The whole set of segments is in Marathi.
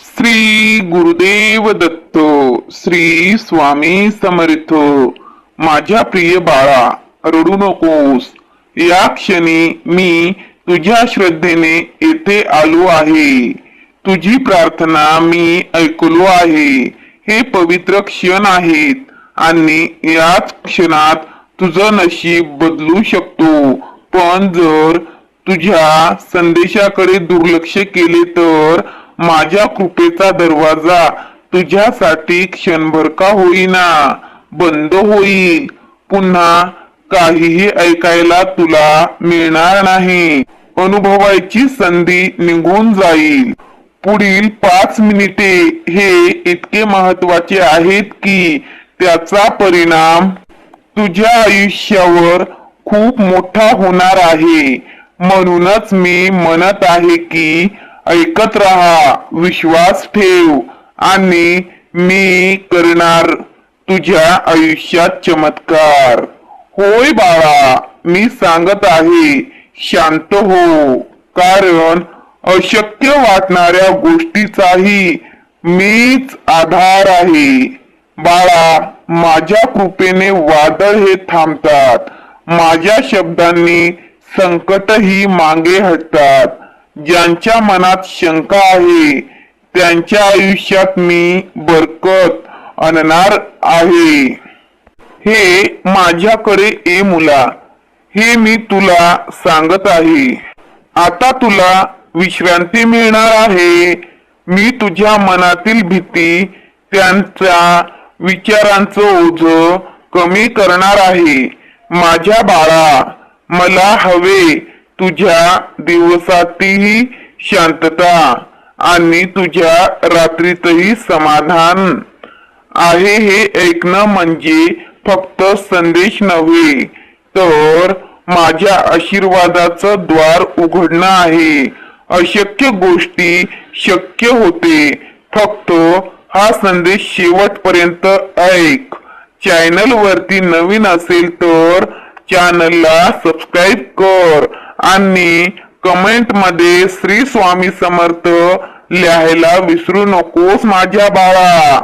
श्री गुरुदेव दत्त श्री स्वामी समर्थ. माझ्या प्रिय बाळा रडू नकोस. या क्षणी मी तुझ्या श्रद्धेने येथे आलो आहे. तुझी प्रार्थना मी ऐकलो आहे. हे पवित्र क्षण आहेत आणि याच क्षणात तुझं नशीब बदलू शकतो. पण जर तुझ्या संदेशाकडे दुर्लक्ष केले तर माझ्या कृपेचा दरवाजा तुझ्यासाठी क्षणभर का होईना बंद होईल. पुन्हा काहीही ऐकायला तुला मिळणार नाही. अनुभवायची संधी निघून जाईल. पुढील पाच मिनिटे हे इतके महत्त्वाचे आहेत की त्याचा परिणाम तुझ्या आयुष्यावर खूप मोठा होणार आहे. म्हणूनच मी म्हणत आहे की ऐकत राहा विश्वास ठेव आणि मी करणार तुझ्या आयुष्यात चमत्कार. होय बाळा मी सांगत आहे शांत हो. कारण अशक्य वाटणाऱ्या गोष्टीचाही मीच आधार आहे. बाळा माझ्या कृपेने वादळ हे थांबतात. माझ्या शब्दांनी संकटही मागे हटतात. ज्यांच्या मनात शंका आहे त्यांच्या आयुष्यात मी बरकत आणणार आहे. हे माझ्याकडे ए मुला हे मी तुला सांगत आहे. आता तुला विश्रांती मिळणार आहे. मी तुझ्या मनातील भीती त्यांच्या विचारांचं ओझ कमी करणार आहे. माझ्या बाळा मला हवे तुझ्या दिवसातही शांतता आणि तुझ्या रात्रीतही समाधान आहे हे ऐकणं म्हणजे फक्त संदेश नव्हे तर माझ्या आशीर्वादाचं द्वार उघडणं आहे. अशक्य गोष्टी शक्य होते. फक्त हा संदेश शेवटपर्यंत ऐक. चॅनल वरती नवीन असेल तर चॅनलला सबस्क्राईब कर. आणि कमेंटमध्ये श्री स्वामी समर्थ लिहायला विसरू नकोस माझ्या बाळा.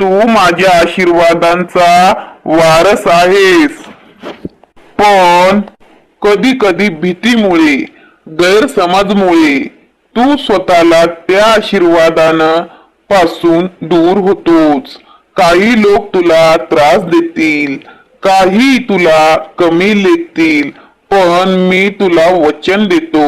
तू माझ्या आशीर्वादांचा वारस आहेस. पण कधी कधी भीतीमुळे गैरसमजमुळे तू स्वतःला त्या आशीर्वादानं पासून दूर होतोच काही लोक तुला त्रास देतील काही तुला कमी लेखतील. पण मी तुला वचन देतो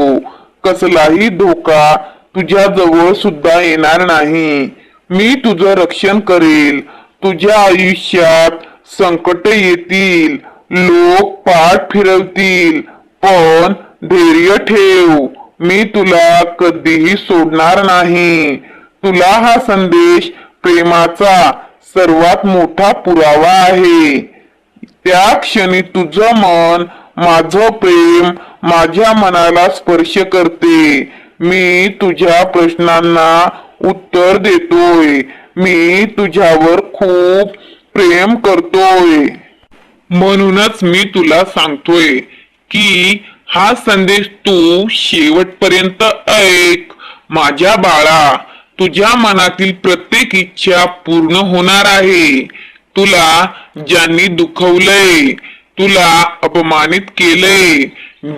कसलाही धोका तुझ्या जवळ सुद्धा येणार नाही. मी तुझं रक्षण करेल तुझ्या आयुष्यात संकट येतील लोक पाठ फिरवतील पण धैर्य ठेव मी तुला कधीही सोडणार नाही. तुला हा संदेश प्रेमाचा सर्वात मोठा पुरावा आहे. त्या क्षणी तुझं मन माझं प्रेम माझ्या मनाला स्पर्श करते. मी तुझ्या प्रश्नांना उत्तर देतोय. मी तुझ्यावर खूप प्रेम करतोय. म्हणूनच मी तुला सांगतोय की हा संदेश तू शेवटपर्यंत ऐक. माझ्या बाळा तुझ्या मनातील प्रत्येक इच्छा पूर्ण होणार आहे. तुला ज्यांनी दुखवलंय तुला अपमानित केलंय.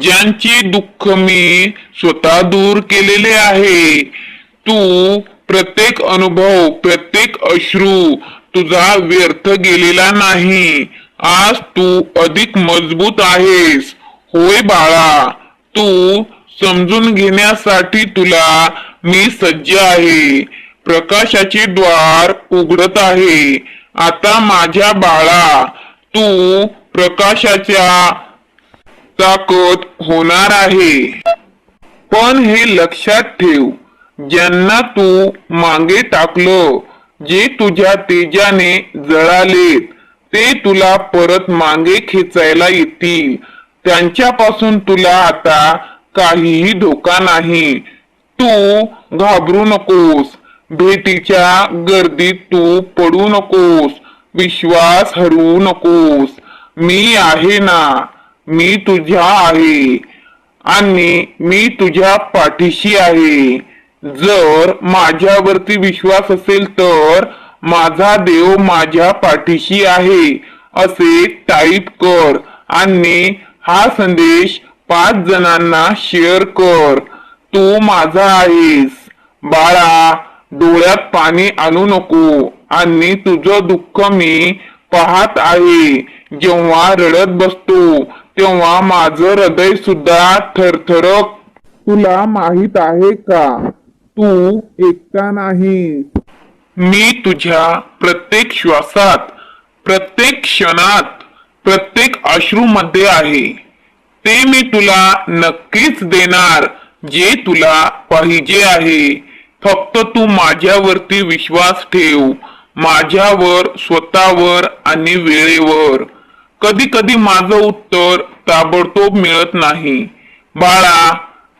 ज्यांचे दुःख मी स्वतः दूर केलेले आहे. तू प्रत्येक अनुभव प्रत्येक अश्रू तुझा व्यर्थ गेलेला नाही. आज तू अधिक मजबूत आहेस. होय बाळा तू समजून घेण्यासाठी तुला मी सज्ज आहे. प्रकाशाचे द्वार उघडत आहे. आता माझ्या बाळा तू प्रकाशाच्या ताकद होणार आहे. पण हे लक्षात ठेव ज्यांना तू मागे टाकलं जे तुझ्या तेजाने जळालेत ते तुला परत मागे खेचायला येतील. त्यांच्यापासून तुला आता काहीही धोका नाही. तू घाबरू नकोस. भेटीच्या गर्दीत तू पडू नकोस. विश्वास हरवू नकोस. मी आहे ना मी तुझ्या आहे आणि मी तुझ्या पाठीशी आहे. जर माझ्यावरती विश्वास असेल तर माझा देव माझ्या पाठीशी आहे असे टाईप कर आणि हा संदेश पाच जणांना शेअर कर. तू माझा आहेस. बाळा डोळ्यात पाणी आणू नको आणि तुझं दुःख मी पाहत आहे. जेव्हा रडत बसतो तेव्हा माझं हृदय सुद्धा थरथरक. तुला माहीत आहे का? तू एकटा नाही. मी तुझ्या प्रत्येक श्वासात प्रत्येक क्षणात प्रत्येक अश्रूमध्ये आहे. ते मी तुला नक्कीच देणार जे तुला पाहिजे आहे. फक्त तू माझ्यावरती विश्वास ठेव. माझ्यावर स्वतःवर आणि वेळेवर. कधी कधी माझं उत्तर ताबडतोब मिळत नाही. बाळा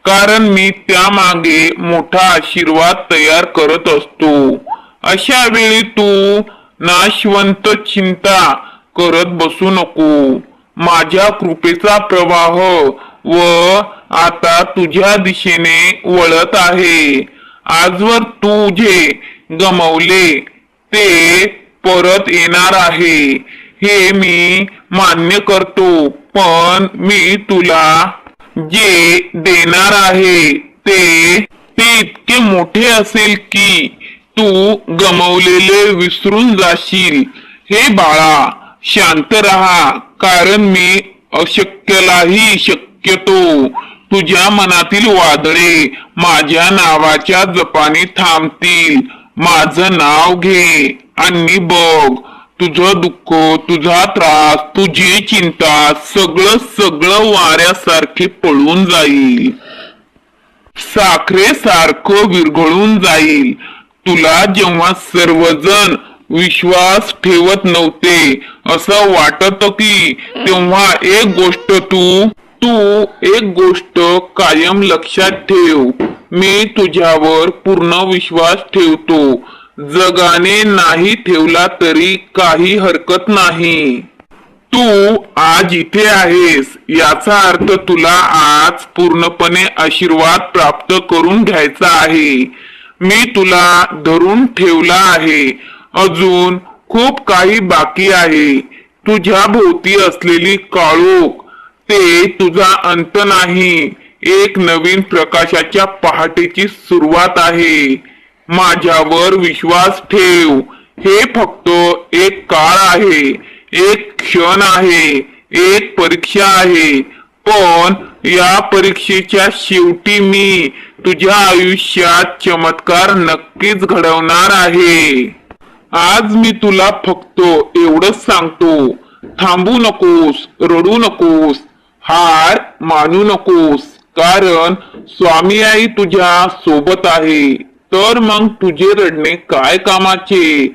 कारण मी त्यामागे मोठा आशीर्वाद तयार करत असतो. अशा वेळी तू नाशवंत चिंता करत बसू नको. माझ्या कृपेचा प्रवाह व आता तुझ्या दिशेने वळत आहे. आजवर तू जे गमवले ते परत येणार आहे. हे मी मान्य करतो पण मी तुला जे देणार आहे ते ते इतके मोठे असेल की तू गमवलेले विसरून जाशील. हे बाळा शांत राहा कारण मी अशक्यलाही शक्यतो. तुझ्या मनातील वादळे माझ्या नावाच्या जपाने थांबतील. माझं नाव घे आणि बघ तुझं दुःख तुझा त्रास तुझी चिंता सगळं सगळं वाऱ्यासारखे पळून जाईल. साखरे सारखं विरघळून जाईल. तुला जेव्हा सर्वजण विश्वास ठेवत नव्हते असं वाटत की तेव्हा एक गोष्ट तू तू एक गोष्ट कायम लक्षात ठेव. मी तुझ्यावर पूर्ण विश्वास ठेवतो. जगाने नाही ठेवला तरी काही हरकत नाही. तू आज इथे आहेस. याचा अर्थ तुला आज पूर्णपणे आशीर्वाद प्राप्त करून घ्यायचा आहे. मी तुला धरून ठेवला आहे. अजून खूप काही बाकी आहे. तुझ्या भोवती असलेली काळोख ते तुझा अंत नाही. एक नवीन प्रकाशाच्या पहाटेची सुरुवात आहे. माझ्यावर विश्वास ठेव. हे फक्त एक काळ आहे. एक क्षण आहे. एक परीक्षा आहे. पण या परीक्षेच्या शेवटी मी तुझ्या आयुष्यात चमत्कार नक्कीच घडवणार आहे. आज मी तुला फक्त एवढंच सांगतो. थांबू नकोस रडू नकोस. हार मानू नकोस कारण स्वामी आई तुझ्या सोबत आहे. तर मग तुझे रडणे काय कामाचे?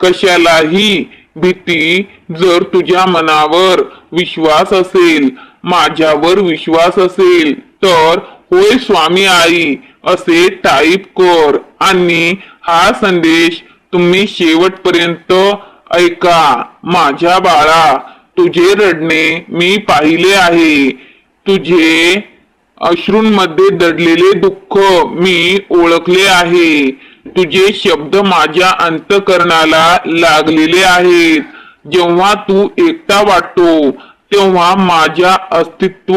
कशालाही भीती जर तुझ्या मनावर विश्वास असेल माझ्यावर विश्वास असेल तर होय स्वामी आई असे टाईप कर आणि हा संदेश तुम्ही शेवटपर्यंत ऐका. माझ्या बाळा तुझे रडणे मी पाहिले आहे. तुझे अश्रूंमध्ये दडलेले दुःख मी ओळखले आहे. तुझे शब्द माझ्या अंतकरणाला लागलेले आहेत. जेव्हा तू एकटा वाटतो तेव्हा माझ्या अस्तित्व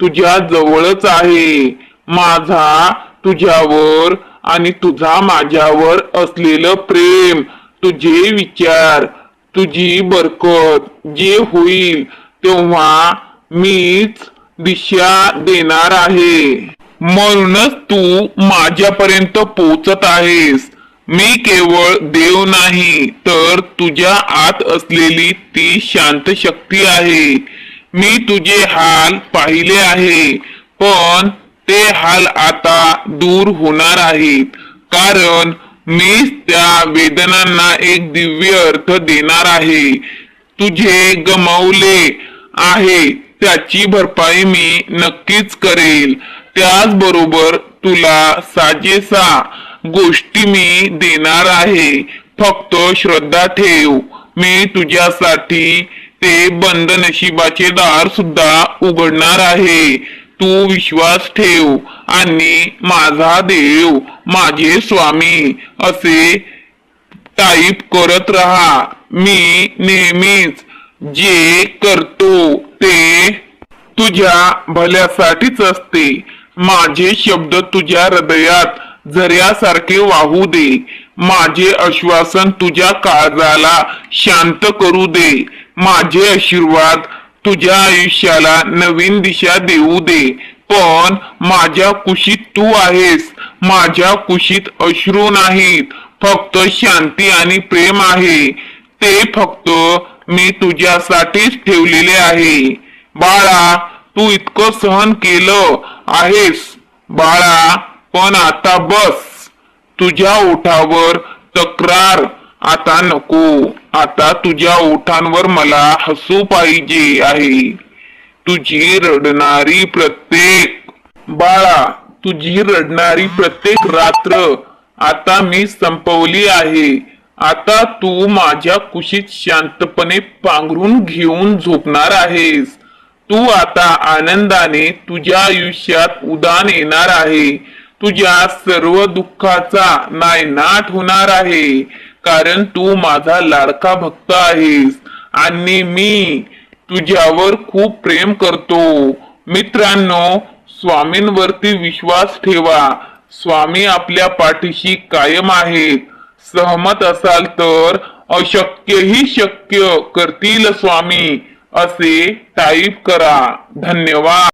तुझ्या जवळच आहे. माझा तुझ्यावर आणि तुझा माझ्यावर असलेलं प्रेम तुझे विचार तुझी बरकत जे होईल तेव्हा मीच दिशा देणार आहे. म्हणूनच तू माझ्यापर्यंत पोचत आहेस. मी केवळ देव नाही तर तुझ्या आत असलेली ती शांत शक्ती आहे. मी तुझे हाल पाहिले आहे पण ते हाल आता दूर होणार आहेत. कारण मी त्या वेदनांना एक दिव्य अर्थ देणार आहे. तुझे गमावले आहे. त्याची भरपाई मी नक्कीच करेल. त्याचबरोबर तुला साजेसा गोष्टी मी देणार आहे. फक्त श्रद्धा ठेव. मी तुझ्यासाठी ते बंद नशिबाचे दार सुद्धा उघडणार आहे. तू विश्वास ठेव आणि माझा देव माझे स्वामी असे टाईप करत राहा. मी नेहमीच जे करतो ते तुझ्या भल्यासाठीच असते. माझे शब्द तुझ्या हृदयात झऱ्यासारखे वाहू दे. माझे आश्वासन तुझ्या काळजाला शांत करू दे. माझे आशीर्वाद तुझ्या आयुष्याला नवीन दिशा देऊ दे. पण माझ्या कुशीत तू आहेस. माझ्या कुशीत अश्रू नाहीत. फक्त शांती आणि प्रेम आहे. ते फक्त मी तुझ्यासाठीच ठेवलेले आहे. बाळा तू इतकं सहन केलं आहेस. बाळा पण आता बस. तुझ्या ओठावर तक्रार. आता नको. आता तुझ्या ओठांवर मला हसू पाहिजे आहे. तुझी रडणारी प्रत्येक बाळा तुझी रडणारी प्रत्येक रात्र आता मी संपवली आहे. आता तू माझ्या कुशीत शांतपणे पांघरून घेऊन झोपणार आहेस. तू आता आनंदाने तुझ्या आयुष्यात उदान येणार आहे. तुझ्या सर्व दुःखाचा नायनाट होणार आहे. कारण तू माझा लाडका भक्त आहेस आणि मी तुझ्यावर खूप प्रेम करतो. मित्रांनो स्वामींवरती विश्वास ठेवा. स्वामी आपल्या पाठीशी कायम आहेत. सहमत असाल तर अशक्यही शक्य करतील स्वामी असे टाईप करा. धन्यवाद.